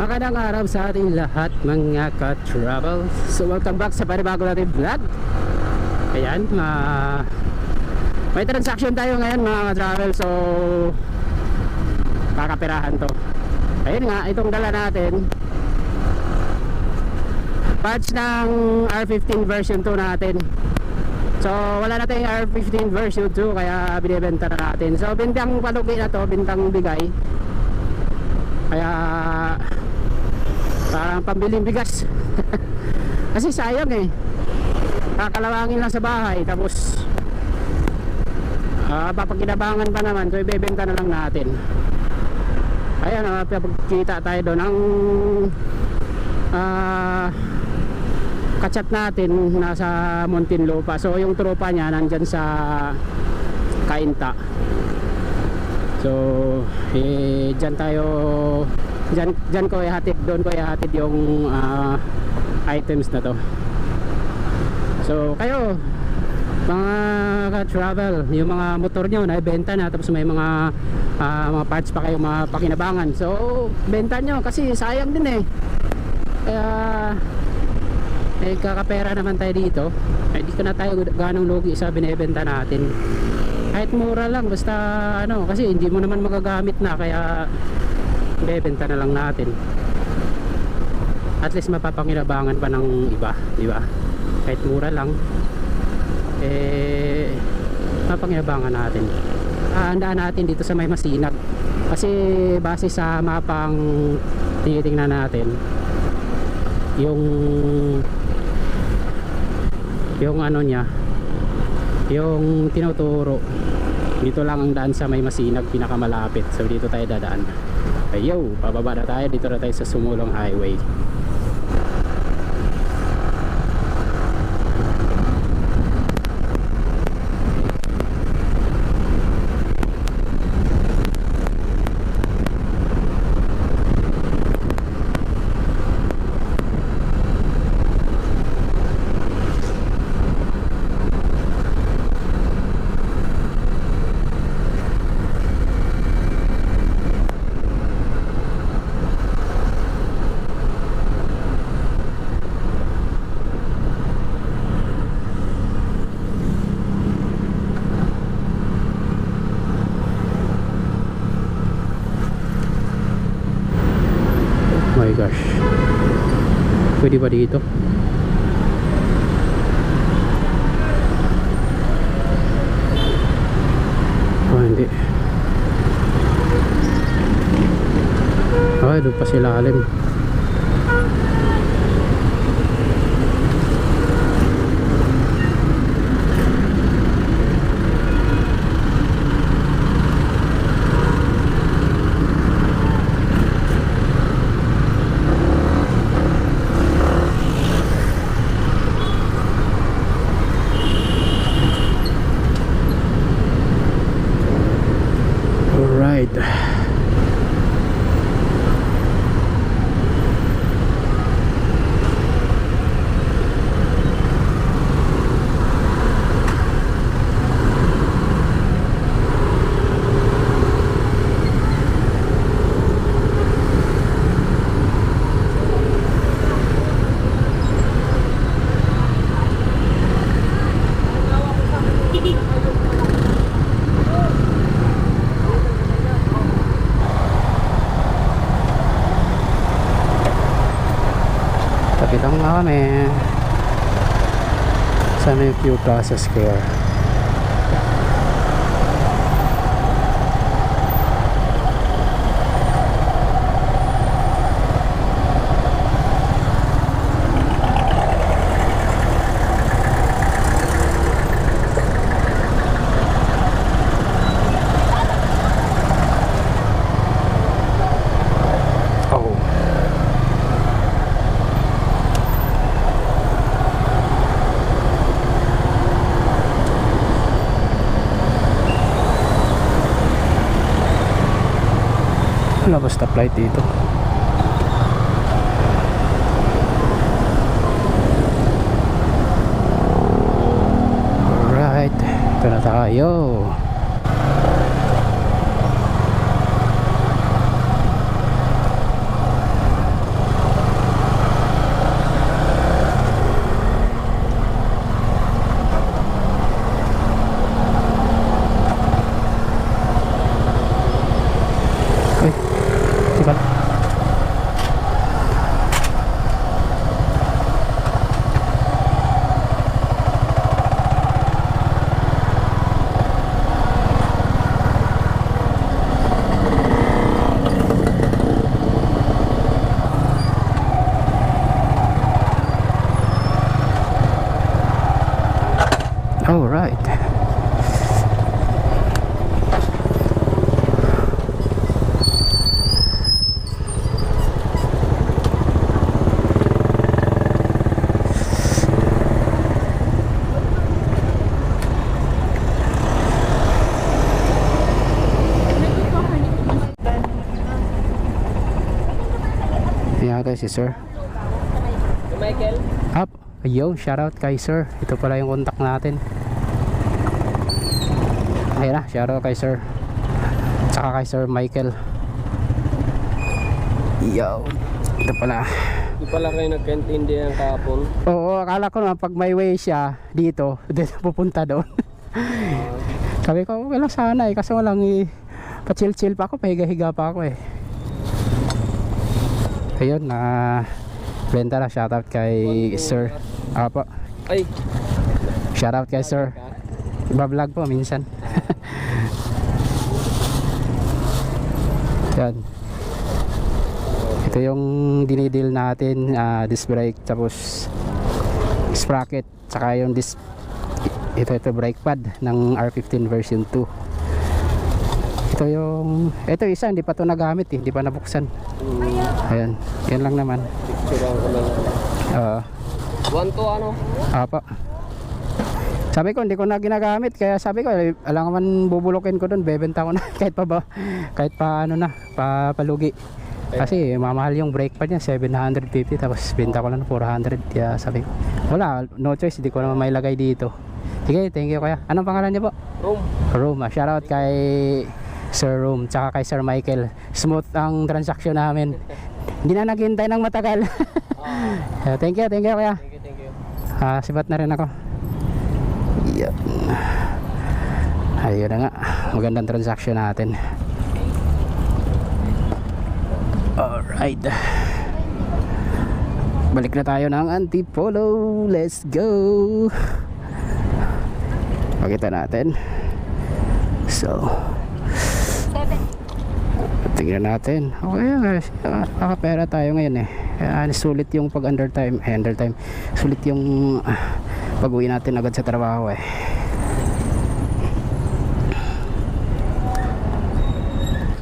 Magandang araw sa ating lahat mga ka-travel. So welcome back sa panibago natin vlog. Ayan, ma may transaction tayo ngayon mga ka-travel. So kakapirahan to. Ayun nga, itong dala natin Patch ng R15 version 2 natin. So wala na tayong R15 version 2 kaya binibenta na natin. So bintang palugi na to, bintang bigay. Kaya parang pambiling bigas. Kasi sayang eh. Kakalawangin lang sa bahay tapos uh, papagkinabangan pa naman so ibebenta na lang natin. Ayan uh, pagkita tayo doon. Ang uh, kachat natin nasa Muntinlupa. So yung tropa niya nandyan sa Kainta. So eh, dyan tayo dyan, dyan ko ihatid doon ko ihatid yung ah, items na to. So kayo mga ka-travel yung mga motor nyo naibenta na tapos may mga ah, mga parts pa kayo mga pakinabangan. So benta nyo kasi sayang din eh. Kaya eh kakapera naman tayo dito. Eh di ko na tayo ganong lugi sa binibenta natin. Kahit mura lang basta ano kasi hindi mo naman magagamit na kaya bebenta na lang natin. At least mapapanginabangan pa ng iba di ba? Kahit mura lang. Eh mapanginabangan natin. Aandaan natin dito sa may masinag. Kasi base sa mapang tinitingnan natin yung yung ano niya yung tinuturo dito lang ang daan sa may masinag pinakamalapit. So dito tayo dadaan Ayo, pababa na tayo. Dito na tayo sa Sumulong Highway. Pwede ba dito? Oh, hindi. Ay, doon pa sila alim. Alright. Tapitang nga kami. Sa may Q Plaza Wala ba stoplight dito? Alright, ito na tayo. Tayo si sir. Michael? Up. Yo, shoutout kay sir. Ito pala yung contact natin. Ayun na, shoutout kay sir. Tsaka kay sir Michael. Yo. Ito pala. Di pala kayo nagkaintindihan kahapon. Oo, akala ko naman pag may way siya dito, dito pupunta doon. Sabi ko, lang sana eh. Kaso lang eh, pa-chill-chill pa ako, pahiga-higa pa ako eh. Ayun, na benta na. Shoutout kay sir. Apo. Ay! Shoutout kay sir. Iba-vlog po minsan. Yan. Ito yung dinidil natin, ah, disc brake, tapos sprocket, saka yung disc, ito ito brake pad ng R15 version 2. Ito yung, ito isa, hindi pa to nagamit eh, hindi pa nabuksan. Hmm, Ayan, yan lang naman. picture ko lang. Oo. One to ano? Apa. Sabi ko hindi ko na ginagamit kaya sabi ko eh, alam man bubulokin ko doon bebenta ko na kahit pa ba kahit pa ano na pa palugi. Kasi mamahal yung brake pad niya 750 tapos benta ko lang ng 400 kaya sabi ko wala no choice hindi ko naman may lagay dito. Sige, thank you kuya. Anong pangalan niyo po? Room. Room. ah. Shoutout kay Sir Room tsaka kay Sir Michael. Smooth ang transaction namin. Hindi na naghintay ng matagal. Yeah, thank you, thank you kuya. thank you, thank you. Ah, sibat na rin ako. Yan. Ayun na nga. Magandang transaction natin. Alright. Balik na tayo ng Antipolo. Let's go. Pakita natin. So. Tingnan natin. Okay guys. Nakapera tayo ngayon eh. Kaya sulit yung pag under time. Eh, under time. Sulit yung ah, pag uwi natin agad sa trabaho eh.